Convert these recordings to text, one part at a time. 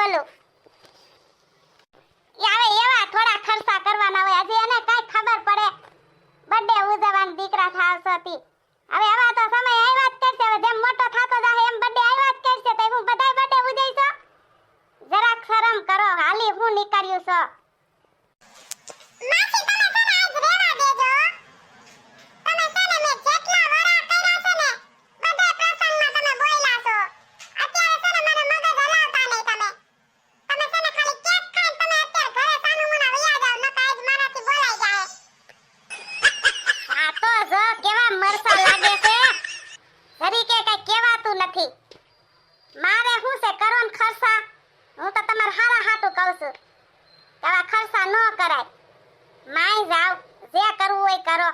બોલું. આવે એવા થોડા ખર્ચા કરવાના હોય, હજી એને કઈ ખબર પડે. બર્થડે ઉજવવાના દીકરા થાવસતી હવે આવા તો સમય આવ્યા જ કરશે, હવે જેમ મોટો થતો જશે એમ બર્થડે આવ્યા જ કરશે, તો હું બધાય બર્થડે ઉજવીશ? જરાક શરમ કરો, હાલી હું નીકળ્યું છું. જે કરવું હોય કરો.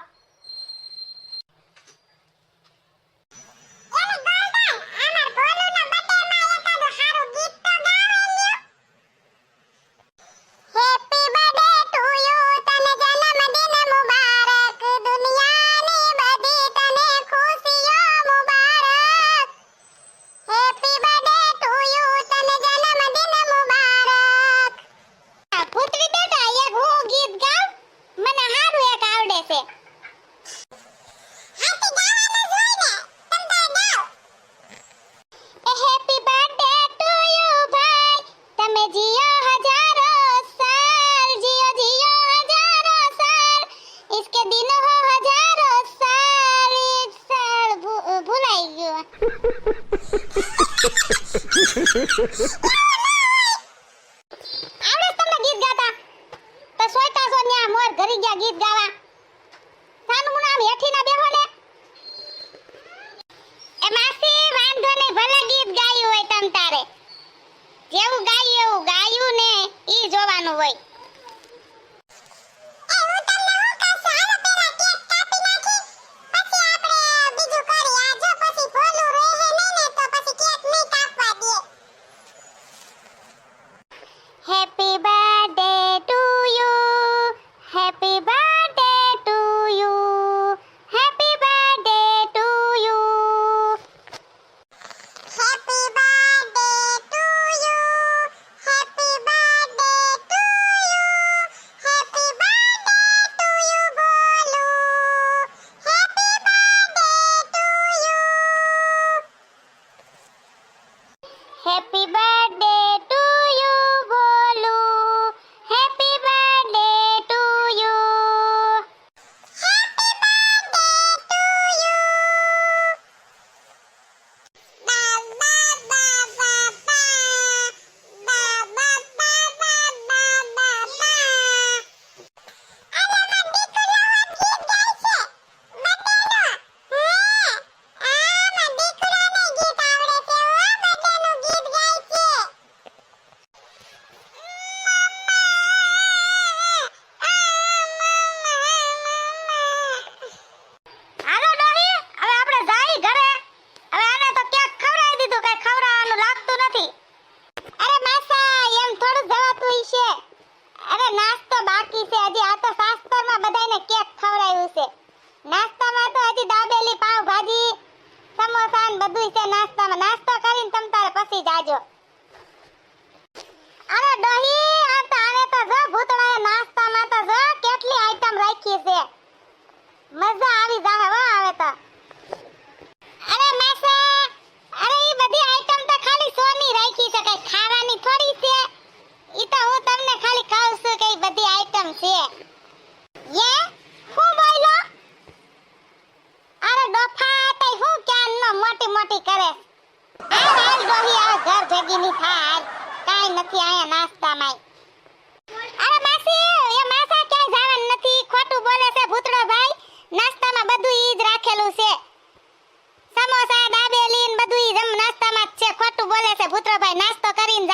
ગીત વાંધો ને ભલે ગીત ગાયું હોય તમ તારે. જેવું ગાયું એવું ગાયું ને ઈ જોવાનું હોય. મજા આવી જાહે વા આવે તો. અરે માસા, અરે ઈ બધી આઈટમ તો ખાલી સોની રાખી છે કઈ ખાવાની થોડી છે. ઈ તો હું તમને ખાલી કહું છું કે બધી આઈટમ છે. યે, હું બોલો અરે ડોફા તે હું ક્યાં નો મોટી મોટી કરે? આ હાલ, ડોહી, આ ઘર ભેગી ની થાય. કાઈ નથી આયા નાસ્તા માં જ રાખેલું છે. સમોસા, દાબેલી ને બધું નાસ્તામાં જ છે. ખોટું બોલે છે પુત્રભાઈ નાસ્તો કરીને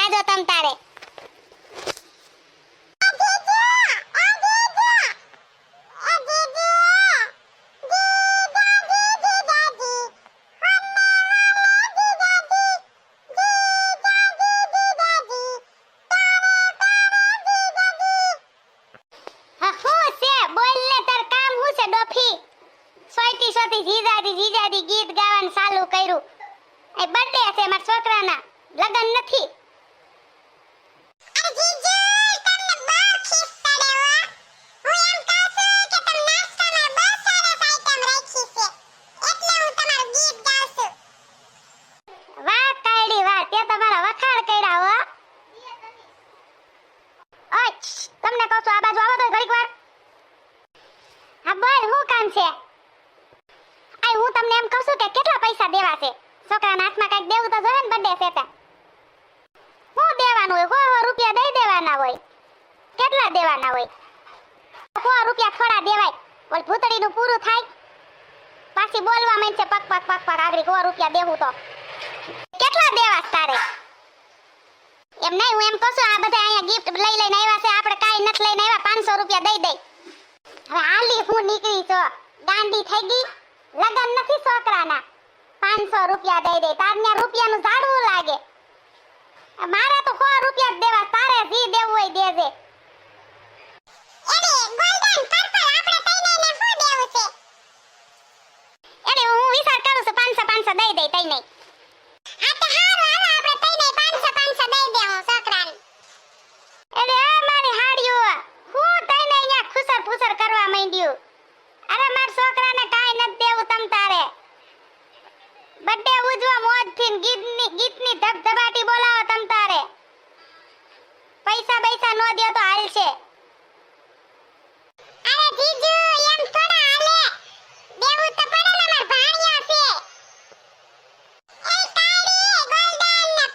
કર્યા છે મારા છોકરાના લગન નથી. તમને કહું છું આ બાજુ આવો વાર. હા બોલ છે? આ હું તમને એમ કહું છું કે કેટલા પૈસા દેવા છે? છોકરાના હાથમાં કાંઈક દેવું તો જોઈએ ને બર્થડે છે હું દેવાનું હોય? સો સો રૂપિયા દઈ દેવાના હોય. કેટલા દેવાના હોય? હો રૂપિયા થોડા દેવાય. ઓલ ભૂતળીનું પૂરું થાય. પાછી બોલવા માંડશે પક પક પક પક આગળ હો રૂપિયા દેવું તો. કેટલા દેવા છે તારે? એમ નહીં, હું એમ કહું છું, આ બધા અહીંયા ગિફ્ટ લઈ લઈને આવ્યા છે, આપણે કાંઈ નથી લઈને આવ્યા, પાંચસો રૂપિયા દઈ દઈ. હવે આલી હું નીકળી છો. ગાંડી થઈ ગઈ. લગન નથી છોકરાના. પાંચસો રૂપિયા દઈ દે. તારને રૂપિયાનું ઝાડવું લાગે. મારે તો સો રૂપિયા જ દેવા. તારે જી દેવું હોય દેજે. દઈ દઈ તઈ નહીં આ તો હારું, હાલો, આપણે તઈને 500 500 દઈ દેવું છોકરાને. એટલે આ મારી હાડિયું હું તઈને અહીંયા ખુસર ફુસર કરવા માંડ્યું. અરે માર છોકરાને કાંઈ નથી દેવું તમ તારે. બર્થડે ઉજવો મોજથી ગીતની ગીતની ધબધબાટી બોલાવો તમ તારે. પૈસા પૈસા નો દે તો હાલશે. અરે જીજુ એમ થોડા હાલે. દેવું તો પડે ને માર ભાણિયા છે. એ કાળી ગોલ્ડન ને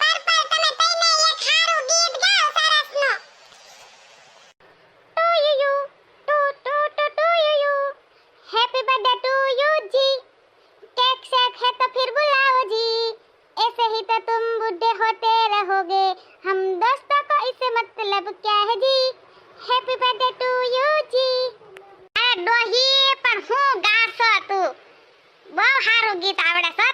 બહુ સારું ગીત આવડે છે